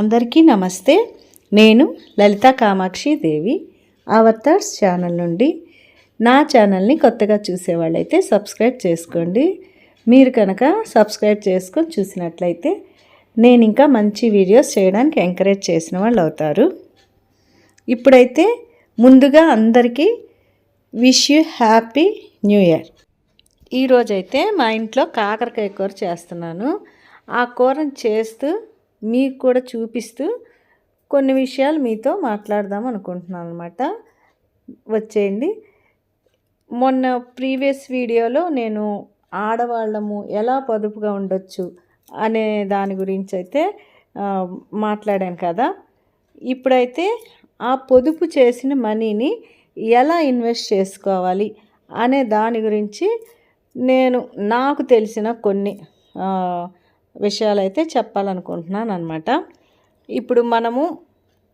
అందరికీ నమస్తే. నేను లలిత కామాక్షి దేవి. అవతార్స్ ఛానల్ నుండి నా ఛానల్ని కొత్తగా చూసేవాళ్ళైతే సబ్స్క్రైబ్ చేసుకోండి. మీరు కనుక సబ్స్క్రైబ్ చేసుకొని చూసినట్లయితే నేను ఇంకా మంచి వీడియోస్ చేయడానికి ఎంకరేజ్ చేసిన వాళ్ళు అవుతారు. ఇప్పుడైతే ముందుగా అందరికీ wish you happy new year. ఈరోజైతే మా ఇంట్లో కాకరకాయ కూర చేస్తున్నాను. ఆ కూరను చేస్తూ మీకు కూడా చూపిస్తూ కొన్ని విషయాలు మీతో మాట్లాడదాం అనుకుంటున్నాను అనమాట వచ్చేయండి. మొన్న ప్రీవియస్ వీడియోలో నేను ఆడవాళ్ళము ఎలా పొదుపుగా ఉండొచ్చు అనే దాని గురించి అయితే మాట్లాడాను కదా. ఇప్పుడైతే ఆ పొదుపు చేసిన మనీని ఎలా ఇన్వెస్ట్ చేసుకోవాలి అనే దాని గురించి నేను నాకు తెలిసిన కొన్ని విషయాలైతే చెప్పాలనుకుంటున్నాను అనమాట ఇప్పుడు మనము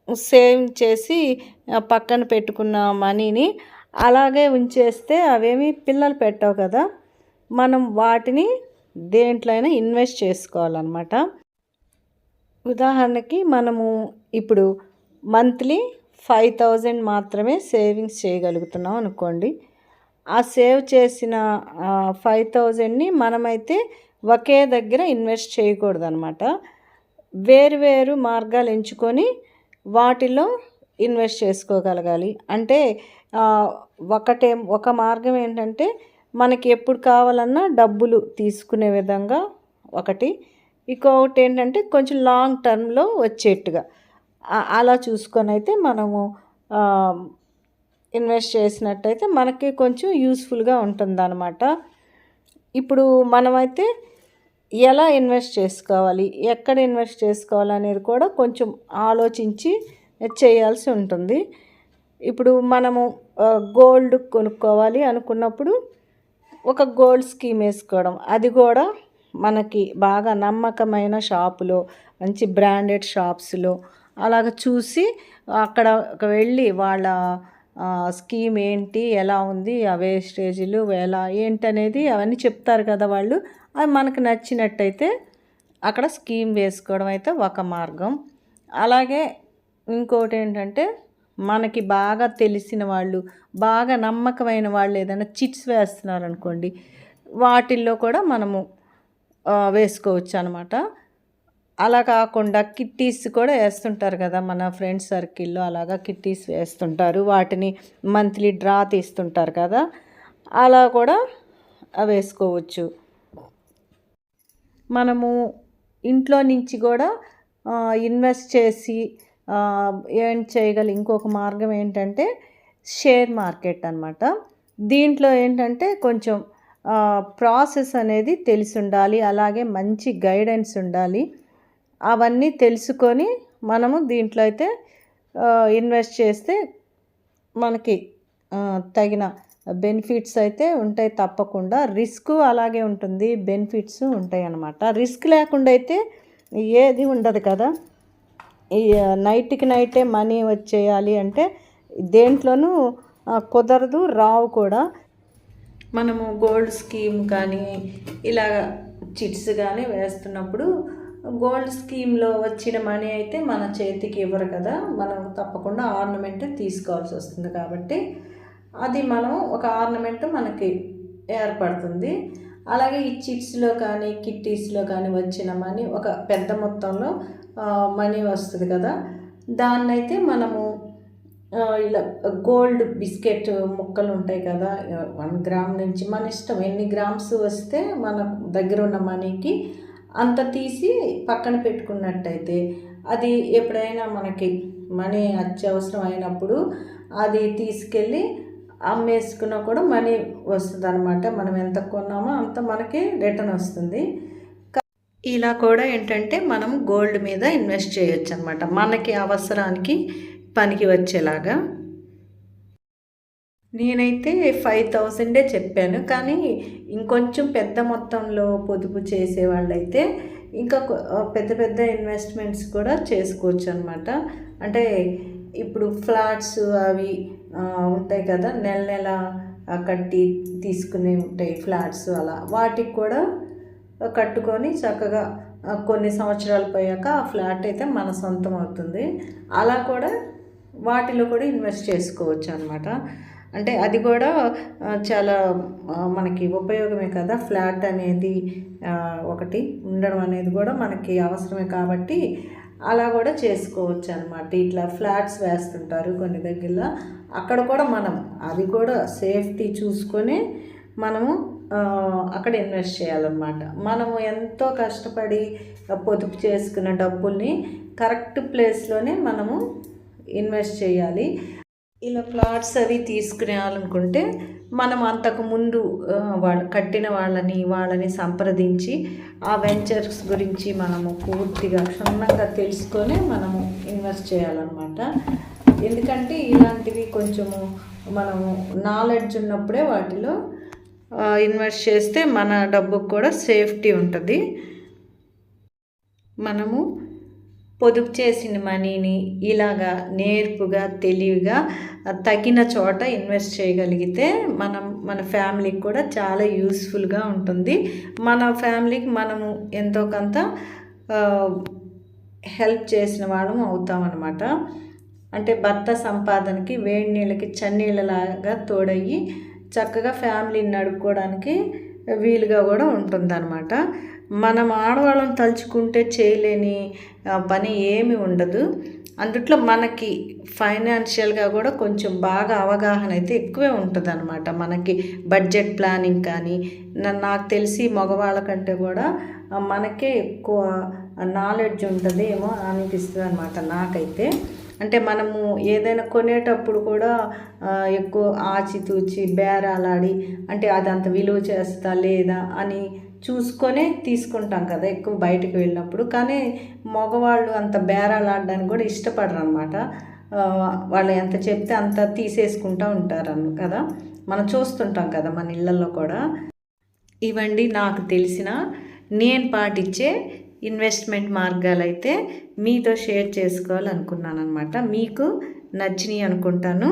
సేవ్ చేసి పక్కన పెట్టుకున్న మనీని అలాగే ఉంచేస్తే అవేమి పిల్లలు పెట్టవు కదా. మనం వాటిని దేంట్లో అయినా ఇన్వెస్ట్ చేసుకోవాలన్నమాట. ఉదాహరణకి మనము ఇప్పుడు మంత్లీ ఫైవ్ థౌజండ్ మాత్రమే సేవింగ్స్ చేయగలుగుతున్నాం అనుకోండి. ఆ సేవ్ చేసిన ఫైవ్ థౌజండ్ని మనమైతే ఒకే దగ్గర ఇన్వెస్ట్ చేయకూడదు అనమాట వేరు వేరు మార్గాలు ఎంచుకొని వాటిలో ఇన్వెస్ట్ చేసుకోగలగాలి. అంటే ఒకటే ఒక మార్గం ఏంటంటే మనకి ఎప్పుడు కావాలన్నా డబ్బులు తీసుకునే విధంగా ఒకటి. ఇంకొకటి ఏంటంటే కొంచెం లాంగ్ టర్మ్లో వచ్చేట్టుగా. అలా చూసుకొని అయితే మనము ఇన్వెస్ట్ చేసినట్టయితే మనకి కొంచెం యూస్ఫుల్గా ఉంటుందన్నమాట. ఇప్పుడు మనమైతే ఎలా ఇన్వెస్ట్ చేసుకోవాలి ఎక్కడ ఇన్వెస్ట్ చేసుకోవాలి అనేది కూడా కొంచెం ఆలోచించి చేయాల్సి ఉంటుంది. ఇప్పుడు మనము గోల్డ్ కొనుక్కోవాలి అనుకున్నప్పుడు ఒక గోల్డ్ స్కీమ్ వేసుకోవడం. అది కూడా మనకి బాగా నమ్మకమైన షాపులో మంచి బ్రాండెడ్ షాప్స్లో అలాగ చూసి అక్కడ వెళ్ళి వాళ్ళ స్కీమ్ ఏంటి ఎలా ఉంది అవే స్టేజీలు ఎలా ఏంటి అనేది అవన్నీ చెప్తారు కదా వాళ్ళు. అది మనకు నచ్చినట్టయితే అక్కడ స్కీమ్ వేసుకోవడం అయితే ఒక మార్గం. అలాగే ఇంకోటి ఏంటంటే మనకి బాగా తెలిసిన వాళ్ళు బాగా నమ్మకమైన వాళ్ళు ఏదైనా చిట్స్ వేస్తున్నారు అనుకోండి వాటిల్లో కూడా మనము వేసుకోవచ్చు అనమాట అలా కాకుండా కిట్టీస్ కూడా వేస్తుంటారు కదా మన ఫ్రెండ్స్ సర్కిల్లో అలాగా కిట్టీస్ వేస్తుంటారు. వాటిని మంత్లీ డ్రా తీస్తుంటారు కదా. అలా కూడా వేసుకోవచ్చు. మనము ఇంట్లో నుంచి కూడా ఇన్వెస్ట్ చేసి ఏం చేయగల ఇంకొక మార్గం ఏంటంటే షేర్ మార్కెట్ అన్నమాట. దీంట్లో ఏంటంటే కొంచెం ప్రాసెస్ అనేది తెలిసి ఉండాలి. అలాగే మంచి గైడెన్స్ ఉండాలి. అవన్నీ తెలుసుకొని మనము దీంట్లో అయితే ఇన్వెస్ట్ చేస్తే మనకి తగిన బెనిఫిట్స్ అయితే ఉంటాయి తప్పకుండా. రిస్క్ అలాగే ఉంటుంది బెనిఫిట్స్ ఉంటాయి అన్నమాట రిస్క్ లేకుండా అయితే ఏది ఉండదు కదా. ఈ నైట్కి నైటే మనీ వచ్చేయాలి అంటే దేంట్లోనూ కుదరదు రావు కూడా. మనము గోల్డ్ స్కీమ్ కానీ ఇలాగ చిట్స్ కానీ వేస్తున్నప్పుడు గోల్డ్ స్కీమ్లో వచ్చిన మనీ అయితే మన చేతికి ఇవ్వరు కదా. మనం తప్పకుండా ఆర్నమెంట్ తీసుకోవాల్సి వస్తుంది కాబట్టి అది మనం ఒక ఆర్నమెంట్ మనకి ఏర్పడుతుంది. అలాగే ఈ చిట్స్లో కానీ కిట్టీస్లో కానీ వచ్చిన మనీ ఒక పెద్ద మొత్తంలో మనీ వస్తుంది కదా. దాన్నైతే మనము ఇలా గోల్డ్ బిస్కెట్ ముక్కలు ఉంటాయి కదా. వన్ గ్రామ్ నుంచి మన ఇష్టం ఎన్ని గ్రామ్స్ వస్తే మన దగ్గర ఉన్న మనీకి అంత తీసి పక్కన పెట్టుకున్నట్టయితే అది ఎప్పుడైనా మనకి మనీ అత్యవసరం అయినప్పుడు అది తీసుకెళ్ళి అమ్మేసుకున్నా కూడా మనీ వస్తుంది అనమాట మనం ఎంత కొన్నామో అంత మనకి రిటర్న్ వస్తుంది. ఇలా కూడా ఏంటంటే మనం గోల్డ్ మీద ఇన్వెస్ట్ చేయొచ్చు అనమాట మనకి అవసరానికి పనికి వచ్చేలాగా. నేనైతే ఫైవ్ థౌజండే చెప్పాను కానీ ఇంకొంచెం పెద్ద మొత్తంలో పొదుపు చేసే వాళ్ళైతే ఇంకా పెద్ద పెద్ద ఇన్వెస్ట్మెంట్స్ కూడా చేసుకోవచ్చు అనమాట అంటే ఇప్పుడు ఫ్లాట్స్ అవి ఉంటాయి కదా నెల నెల కట్టి తీసుకునే ఉంటాయి ఫ్లాట్స్ అలా. వాటికి కూడా కట్టుకొని చక్కగా కొన్ని సంవత్సరాలు పోయాక ఆ ఫ్లాట్ అయితే మన సొంతం అవుతుంది. అలా కూడా వాటిలో కూడా ఇన్వెస్ట్ చేసుకోవచ్చు అనమాట అంటే అది కూడా చాలా మనకి ఉపయోగమే కదా. ఫ్లాట్ అనేది ఒకటి ఉండడం అనేది కూడా మనకి అవసరమే కాబట్టి అలా కూడా చేసుకోవచ్చు అనమాట ఇట్లా ఫ్లాట్స్ వేస్తుంటారు కొన్ని దగ్గరలో. అక్కడ కూడా మనం అది కూడా సేఫ్టీ చూసుకొని మనము అక్కడ ఇన్వెస్ట్ చేయాలన్నమాట. మనము ఎంతో కష్టపడి పొదుపు చేసుకున్న డబ్బుల్ని కరెక్ట్ ప్లేస్లోనే మనము ఇన్వెస్ట్ చేయాలి. ఇలా ప్లాట్స్ అవి తీసుకురావాలనుకుంటే మనం అంతకు ముందు వాళ్ళు కట్టిన వాళ్ళని వాళ్ళని సంప్రదించి ఆ వెంచర్స్ గురించి మనము పూర్తిగా క్షుణ్ణంగా తెలుసుకొని మనము ఇన్వెస్ట్ చేయాలన్నమాట. ఎందుకంటే ఇలాంటివి కొంచెము మనము నాలెడ్జ్ ఉన్నప్పుడే వాటిలో ఇన్వెస్ట్ చేస్తే మన డబ్బుకు కూడా సేఫ్టీ ఉంటుంది. మనము పొదుపు చేసిన మనీని ఇలాగా నేర్పుగా తెలివిగా తగిన చోట ఇన్వెస్ట్ చేయగలిగితే మనం మన ఫ్యామిలీకి కూడా చాలా యూస్ఫుల్గా ఉంటుంది. మన ఫ్యామిలీకి మనము ఎంతో కొంత హెల్ప్ చేసిన వాళ్ళం అవుతామన్నమాట. అంటే భర్త సంపాదనకి వేడి నీళ్ళకి చన్నీళ్ళలాగా తోడయ్యి చక్కగా ఫ్యామిలీని నడుపుకోవడానికి వీలుగా కూడా ఉంటుందన్నమాట. మనం ఆడవాళ్ళం తలుచుకుంటే చేయలేని పని ఏమి ఉండదు. అందుట్లో మనకి ఫైనాన్షియల్గా కూడా కొంచెం బాగా అవగాహన అయితే ఎక్కువే ఉంటుంది అనమాట మనకి బడ్జెట్ ప్లానింగ్ కానీ నాకు తెలిసి మగవాళ్ళ కంటే కూడా మనకే ఎక్కువ నాలెడ్జ్ ఉంటుంది ఏమో అనిపిస్తుంది అనమాట నాకైతే. అంటే మనము ఏదైనా కొనేటప్పుడు కూడా ఎక్కువ ఆచితూచి బేరాలాడి అంటే అది అంత విలువ చేస్తా లేదా అని చూసుకొనే తీసుకుంటాం కదా ఎక్కువ బయటకు వెళ్ళినప్పుడు. కానీ మగవాళ్ళు అంత బేరాలు ఆడడానికి కూడా ఇష్టపడరు అనమాట వాళ్ళు ఎంత చెప్తే అంత తీసేసుకుంటూ ఉంటారు కదా. మనం చూస్తుంటాం కదా మన ఇళ్ళల్లో కూడా. ఇవండి నాకు తెలిసిన నేను పాటించే ఇన్వెస్ట్మెంట్ మార్గాలు అయితే మీతో షేర్ చేసుకోవాలనుకున్నాను అనమాట మీకు నచ్చినాయి అనుకుంటాను.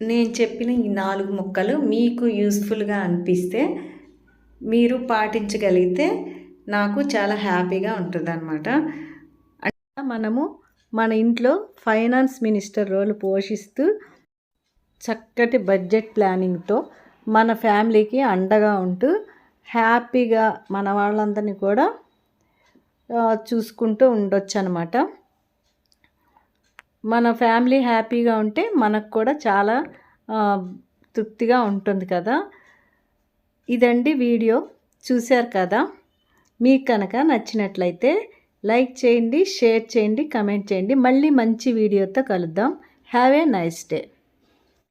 నేను చెప్పిన ఈ నాలుగు ముక్కలు మీకు యూస్ఫుల్గా అనిపిస్తే మీరు పాటించగలిగితే నాకు చాలా హ్యాపీగా ఉంటుంది అనమాట మనము మన ఇంట్లో ఫైనాన్స్ మినిస్టర్ రోల్ పోషిస్తూ చక్కటి బడ్జెట్ ప్లానింగ్తో మన ఫ్యామిలీకి అండగా ఉంటూ హ్యాపీగా మన వాళ్ళందరినీ కూడా చూసుకుంటూ ఉండొచ్చు అనమాట మన ఫ్యామిలీ హ్యాపీగా ఉంటే మనకు కూడా చాలా తృప్తిగా ఉంటుంది కదా. ఇదండి వీడియో. చూశారు కదా? మీకు కనుక నచ్చినట్లయితే లైక్ చేయండి షేర్ చేయండి కమెంట్ చేయండి. మళ్ళీ మంచి వీడియోతో కలుద్దాం. Have a nice day.